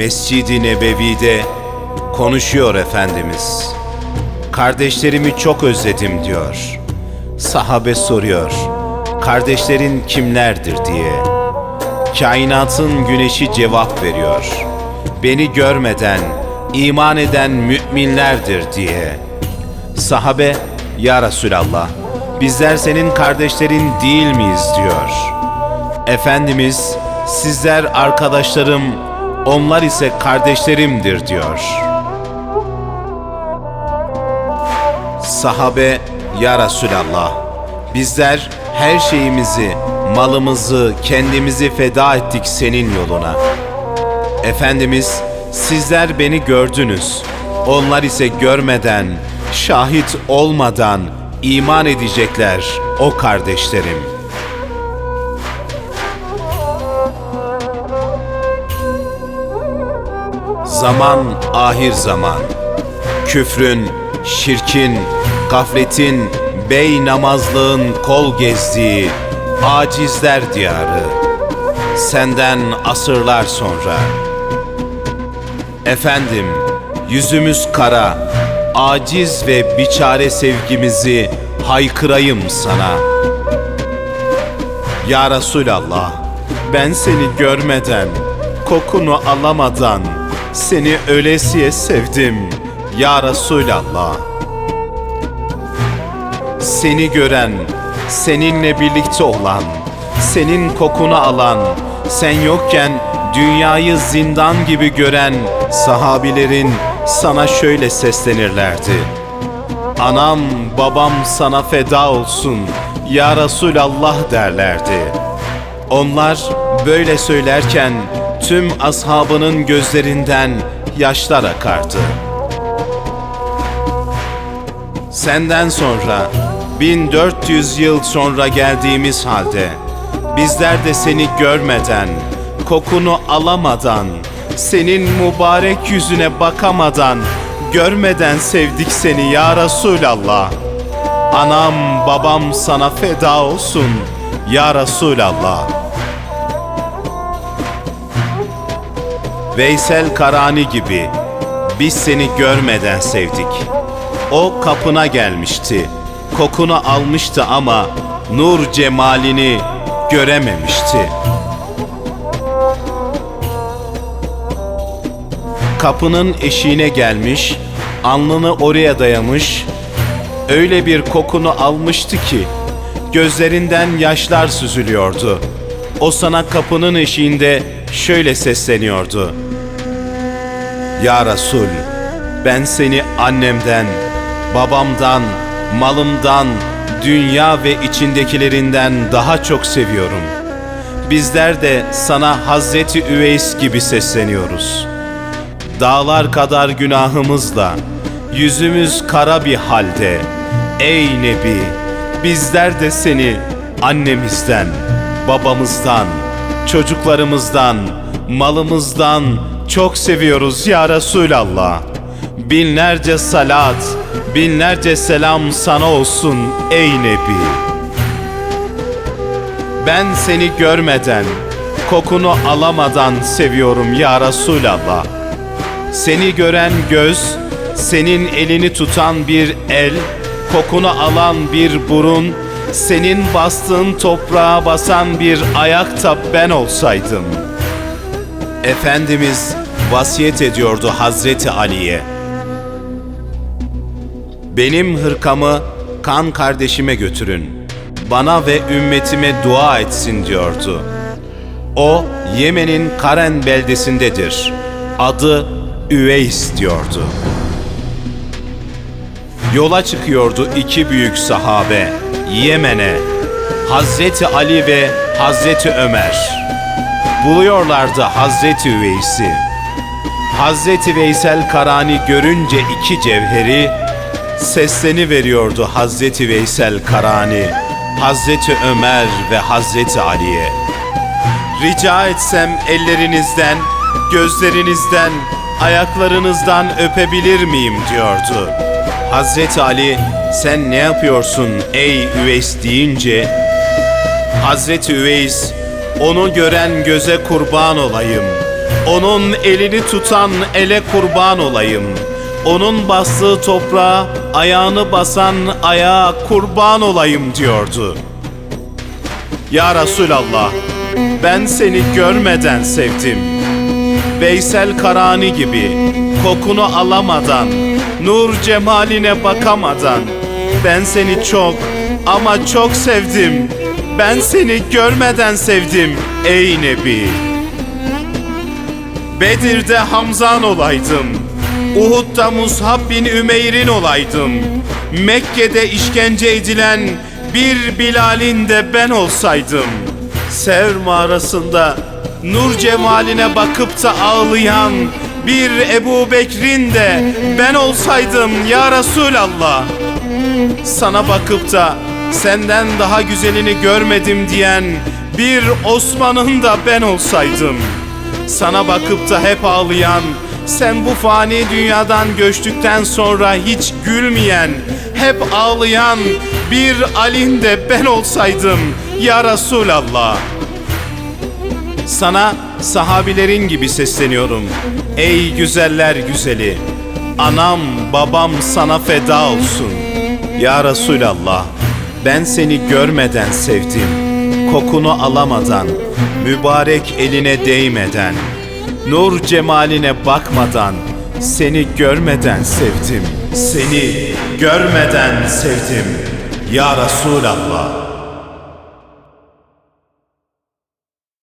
Mescid-i Nebevi'de konuşuyor Efendimiz. Kardeşlerimi çok özledim diyor. Sahabe soruyor. Kardeşlerin kimlerdir diye. Kainatın güneşi cevap veriyor. Beni görmeden iman eden müminlerdir diye. Sahabe, Ya Resulallah, bizler senin kardeşlerin değil miyiz diyor. Efendimiz, sizler arkadaşlarım, onlar ise kardeşlerimdir diyor. Sahabe, Ya Resulallah, bizler her şeyimizi, malımızı, kendimizi feda ettik senin yoluna. Efendimiz, sizler beni gördünüz. Onlar ise görmeden, şahit olmadan iman edecekler o kardeşlerim. Zaman ahir zaman. Küfrün, şirkin, gafletin, bey namazlığın kol gezdiği acizler diyarı. Senden asırlar sonra. Efendim, yüzümüz kara, aciz ve biçare sevgimizi haykırayım sana. Ya Resulallah, ben seni görmeden, kokunu alamadan, seni ölesiye sevdim. Ya Resulallah. Seni gören, seninle birlikte olan, senin kokunu alan, sen yokken dünyayı zindan gibi gören sahabilerin sana şöyle seslenirlerdi. Anam babam sana feda olsun ya Resulallah derlerdi. Onlar böyle söylerken tüm ashabının gözlerinden yaşlar akardı. Senden sonra 1400 yıl sonra geldiğimiz halde bizler de seni görmeden, kokunu alamadan, senin mübarek yüzüne bakamadan, görmeden sevdik seni ya Resulallah. Anam babam sana feda olsun ya Resulallah. Veysel Karani gibi biz seni görmeden sevdik. O kapına gelmişti. Kokunu almıştı ama nur cemalini görememişti. Kapının eşiğine gelmiş, alnını oraya dayamış, öyle bir kokunu almıştı ki gözlerinden yaşlar süzülüyordu. O sana kapının eşiğinde şöyle sesleniyordu. Ya Resul, ben seni annemden, babamdan, malımdan, dünya ve içindekilerinden daha çok seviyorum. Bizler de sana Hazreti Üveys gibi sesleniyoruz. Dağlar kadar günahımızla, yüzümüz kara bir halde. Ey Nebi, bizler de seni annemizden, babamızdan, çocuklarımızdan, malımızdan çok seviyoruz ya Resulallah. Binlerce salat, binlerce selam sana olsun ey Nebi. Ben seni görmeden, kokunu alamadan seviyorum ya Resulallah. Seni gören göz, senin elini tutan bir el, kokunu alan bir burun, senin bastığın toprağa basan bir ayakta ben olsaydım. Efendimiz vasiyet ediyordu Hazreti Ali'ye. Benim hırkamı kan kardeşime götürün. Bana ve ümmetime dua etsin diyordu. O Yemen'in Karen beldesindedir. Adı Üveys diyordu. Yola çıkıyordu iki büyük sahabe Yemen'e. Hazreti Ali ve Hazreti Ömer. Buluyorlardı Hazreti Üveys'i. Hazreti Veysel Karani görünce iki cevheri sesleni veriyordu Hazreti Veysel Karani, Hazreti Ömer ve Hazreti Ali'ye. Rica etsem ellerinizden, gözlerinizden, ayaklarınızdan öpebilir miyim diyordu. Hazreti Ali sen ne yapıyorsun ey Üveys deyince Hazreti Üveys onu gören göze kurban olayım. Onun elini tutan ele kurban olayım. Onun bastığı toprağa, ayağını basan ayağa kurban olayım diyordu. Ya Resulallah, ben seni görmeden sevdim. Veysel Karani gibi kokunu alamadan, nur cemaline bakamadan ben seni çok ama çok sevdim. Ben seni görmeden sevdim ey Nebi. Bedir'de Hamzan olaydım. Uhud'da Mus'hab bin Ümeyr'in olaydım. Mekke'de işkence edilen bir Bilal'in de ben olsaydım. Sev mağarasında nur cemaline bakıp da ağlayan bir Ebu Bekir'in de ben olsaydım ya Resulallah. Sana bakıp da senden daha güzelini görmedim diyen bir Osman'ın da ben olsaydım. Sana bakıp da hep ağlayan, sen bu fani dünyadan göçtükten sonra hiç gülmeyen, hep ağlayan bir Ali'nin de ben olsaydım ya Resulallah. Sana sahabilerin gibi sesleniyorum. Ey güzeller güzeli, anam babam sana feda olsun. Ya Resulallah, ben seni görmeden sevdim. Kokunu alamadan, mübarek eline değmeden, nur cemaline bakmadan, seni görmeden sevdim. Seni görmeden sevdim. Ya Resulallah.